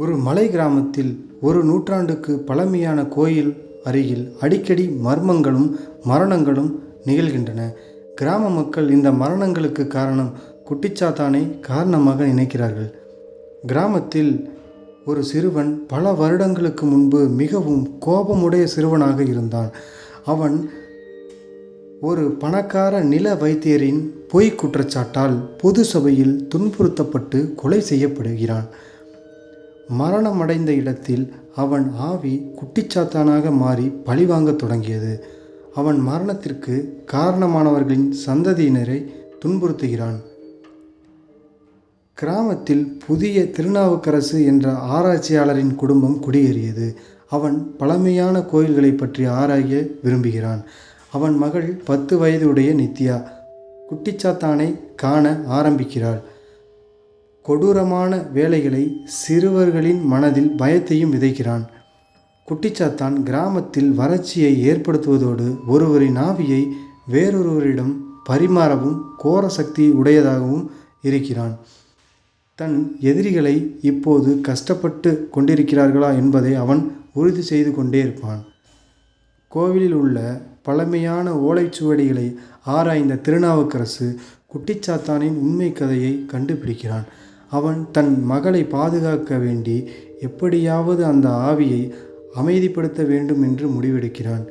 ஒரு மலை கிராமத்தில் ஒரு நூற்றாண்டுக்கு பழமையான கோயில் அருகில் அடிக்கடி மர்மங்களும் மரணங்களும் நிகழ்கின்றன. கிராம மக்கள் இந்த மரணங்களுக்கு காரணம் குட்டிச்சாத்தானை காரணமாக நினைக்கிறார்கள். கிராமத்தில் ஒரு சிறுவன் பல வருடங்களுக்கு முன்பு மிகவும் கோபமுடைய சிறுவனாக இருந்தான். அவன் ஒரு பணக்கார நில வைத்தியரின் பொய் குற்றச்சாட்டால் பொது சபையில் துன்புறுத்தப்பட்டு கொலை செய்யப்படுகிறான். மரணமடைந்த இடத்தில் அவன் ஆவி குட்டிச்சாத்தானாக மாறி பழிவாங்கத் தொடங்கியது. அவன் மரணத்திற்கு காரணமானவர்களின் சந்ததியினரை துன்புறுத்துகிறான். கிராமத்தில் புதிய திருநாவுக்கரசு என்ற ஆராய்ச்சியாளரின் குடும்பம் குடியேறியது. அவன் பழமையான கோயில்களை பற்றி ஆராய விரும்புகிறான். அவன் மகள் பத்து வயதுடைய நித்யா குட்டிச்சாத்தானை காண ஆரம்பிக்கிறாள். கொடூரமான வேலைகளை சிறுவர்களின் மனதில் பயத்தையும் விதைக்கிறான். குட்டிச்சாத்தான் கிராமத்தில் வறட்சியை ஏற்படுத்துவதோடு ஒருவரின் ஆவியை வேறொருவரிடம் பரிமாறவும் கோர சக்தி உடையதாகவும் இருக்கிறான். தன் எதிரிகளை இப்போது கஷ்டப்பட்டு கொண்டிருக்கிறார்களா என்பதை அவன் உறுதி செய்து கொண்டே இருப்பான். கோவிலில் உள்ள பழமையான ஓலைச்சுவடிகளை ஆராய்ந்த திருநாவுக்கரசு குட்டிச்சாத்தானின் உண்மை கதையை கண்டுபிடிக்கிறான். அவன் தன் மகளை பாதுகாக்க வேண்டி எப்படியாவது அந்த ஆவியை அமைதிப்படுத்த வேண்டும் என்று முடிவெடுக்கிறான்.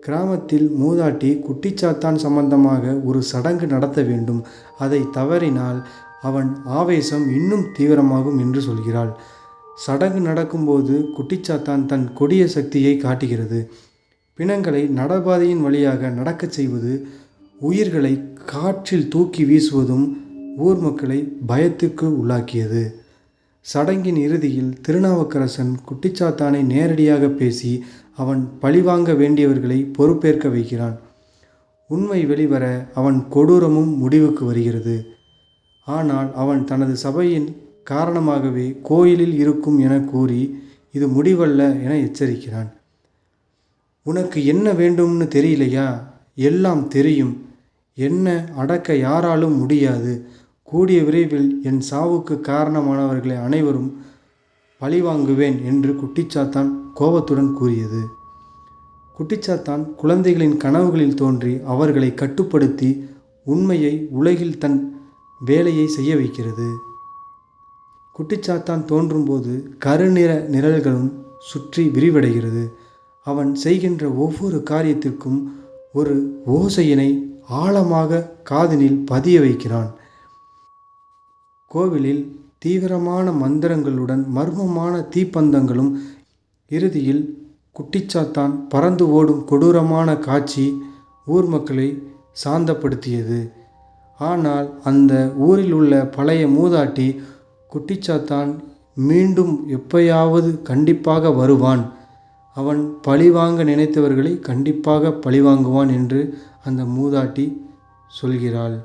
கிராமத்தில் மூதாட்டி குட்டிச்சாத்தான் சம்பந்தமாக ஒரு சடங்கு நடத்த வேண்டும். அதை தவறினால் அவன் ஆவேசம் இன்னும் தீவிரமாகும் என்று சொல்கிறாள். சடங்கு நடக்கும்போது குட்டிச்சாத்தான் தன் கொடிய சக்தியை காட்டுகிறது. பிணங்களை நடபாதையின் வழியாக நடக்கச் செய்வது உயிர்களை காற்றில் தூக்கி வீசுவதும் ஊர் மக்களை பயத்துக்கு உள்ளாக்கியது. சடங்கின் இறுதியில் திருநாவுக்கரசன் குட்டிச்சாத்தானை நேரடியாக பேசி அவன் பழிவாங்க வேண்டியவர்களை பொறுப்பேற்க வைக்கிறான். உண்மை வெளிவர அவன் கொடூரமும் முடிவுக்கு வருகிறது. ஆனால் அவன் தனது சபையின் காரணமாகவே கோயிலில் இருக்கும் என கூறி இது முடிவல்ல என எச்சரிக்கிறான். உனக்கு என்ன வேண்டும்னு தெரியலையா? எல்லாம் தெரியும். என்ன அடக்க யாராலும் முடியாது. கூடிய விரைவில் என் சாவுக்கு காரணமானவர்களை அனைவரும் பழிவாங்குவேன் என்று குட்டிச்சாத்தான் கோபத்துடன் கூறியது. குட்டிச்சாத்தான் குழந்தைகளின் கனவுகளில் தோன்றி அவர்களை கட்டுப்படுத்தி உண்மையை உலகில் தன் வேலையை செய்ய வைக்கிறது. குட்டிச்சாத்தான் தோன்றும்போது கருநிற நிழல்களும் சுற்றி விரிவடைகிறது. அவன் செய்கின்ற ஒவ்வொரு காரியத்திற்கும் ஒரு ஓசையினை ஆழமாக காதினில் பதிய வைக்கிறான். கோவிலில் தீவிரமான மந்திரங்களுடன் மர்மமான தீப்பந்தங்களும் இறுதியில் குட்டிச்சாத்தான் பறந்து ஓடும் கொடூரமான காட்சி ஊர் மக்களை சாந்தப்படுத்தியது. ஆனால் அந்த ஊரில் உள்ள பழைய மூதாட்டி குட்டிச்சாத்தான் மீண்டும் எப்பயாவது கண்டிப்பாக வருவான். அவன் பழிவாங்க நினைத்தவர்களை கண்டிப்பாக பழிவாங்குவான் என்று அந்த மூதாட்டி சொல்கிறாள்.